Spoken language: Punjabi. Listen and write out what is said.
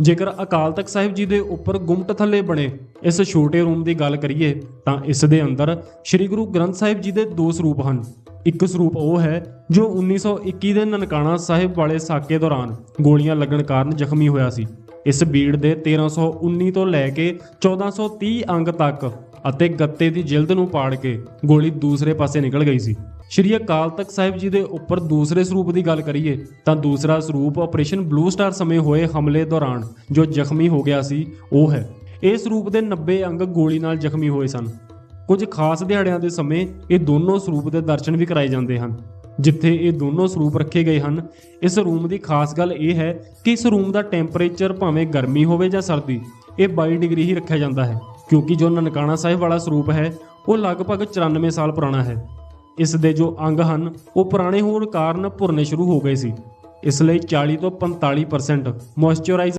ਜੇਕਰ ਅਕਾਲ ਤਖਤ ਸਾਹਿਬ ਜੀ ਦੇ ਉੱਪਰ ਗੁੰਮਟ ਥੱਲੇ ਬਣੇ ਇਸ ਛੋਟੇ ਰੂਮ ਦੀ ਗੱਲ ਕਰੀਏ, ਤਾਂ ਇਸ ਦੇ ਅੰਦਰ ਸ੍ਰੀ ਗੁਰੂ ਗ੍ਰੰਥ ਸਾਹਿਬ ਜੀ ਦੇ ਦੋ ਸਰੂਪ ਹਨ। ਇੱਕ ਸਰੂਪ ਉਹ ਹੈ ਜੋ 1921 ਦੇ ਨਨਕਾਣਾ ਸਾਹਿਬ ਵਾਲੇ ਸਾਕੇ ਦੌਰਾਨ ਗੋਲੀਆਂ ਲੱਗਣ ਕਾਰਨ ਜ਼ਖਮੀ ਹੋਇਆ ਸੀ। ਇਸ ਬੀੜ ਦੇ 1319 ਤੋਂ ਲੈ ਕੇ 1430 ਅੰਗ ਤੱਕ ਅਤੇ ਗੱਤੇ ਦੀ ਜਿਲਦ ਨੂੰ ਪਾੜ ਕੇ ਗੋਲੀ ਦੂਸਰੇ ਪਾਸੇ ਨਿਕਲ ਗਈ ਸੀ। ਸ਼੍ਰੀ ਅਕਾਲ ਤਖਤ ਸਾਹਿਬ ਜੀ ਦੇ ਉੱਪਰ ਦੂਸਰੇ ਸਰੂਪ ਦੀ ਗੱਲ ਕਰੀਏ ਤਾਂ ਦੂਸਰਾ ਸਰੂਪ ਆਪਰੇਸ਼ਨ ਬਲੂ ਸਟਾਰ ਸਮੇਂ ਹੋਏ ਹਮਲੇ ਦੌਰਾਨ ਜੋ ਜ਼ਖਮੀ ਹੋ ਗਿਆ ਸੀ, ਉਹ ਹੈ। ਇਹ ਸਰੂਪ ਦੇ 90 ਅੰਗ ਗੋਲੀ ਨਾਲ ਜ਼ਖਮੀ ਹੋਏ ਸਨ। ਕੁਝ ਖਾਸ ਦਿਹਾੜਿਆਂ ਦੇ ਸਮੇਂ ਇਹ ਦੋਨੋਂ ਸਰੂਪ ਦੇ ਦਰਸ਼ਨ ਵੀ ਕਰਾਏ ਜਾਂਦੇ ਹਨ। ਜਿੱਥੇ ਇਹ ਦੋਨੋਂ ਸਰੂਪ ਰੱਖੇ ਗਏ ਹਨ, ਇਸ ਰੂਮ ਦੀ ਖਾਸ ਗੱਲ ਇਹ ਹੈ ਕਿ ਇਸ ਰੂਮ ਦਾ ਟੈਂਪਰੇਚਰ ਭਾਵੇਂ ਗਰਮੀ ਹੋਵੇ ਜਾਂ ਸਰਦੀ, ਇਹ 22 ਡਿਗਰੀ ਹੀ ਰੱਖਿਆ ਜਾਂਦਾ ਹੈ। ਕਿਉਂਕਿ ਜੋ ਨਨਕਾਣਾ ਸਾਹਿਬ ਵਾਲਾ ਸਰੂਪ ਹੈ, ਉਹ ਲਗਭਗ 94 ਸਾਲ ਪੁਰਾਣਾ ਹੈ। ਇਸ ਦੇ ਜੋ ਅੰਗ ਹਨ, ਉਹ ਪੁਰਾਣੇ ਹੋਣ ਕਾਰਨ ਭੁਰਨੇ ਸ਼ੁਰੂ ਹੋ ਗਏ ਸੀ। ਇਸ ਲਈ 40 ਤੋਂ 45% ਮੋਇਸਚਰਾਈਜ਼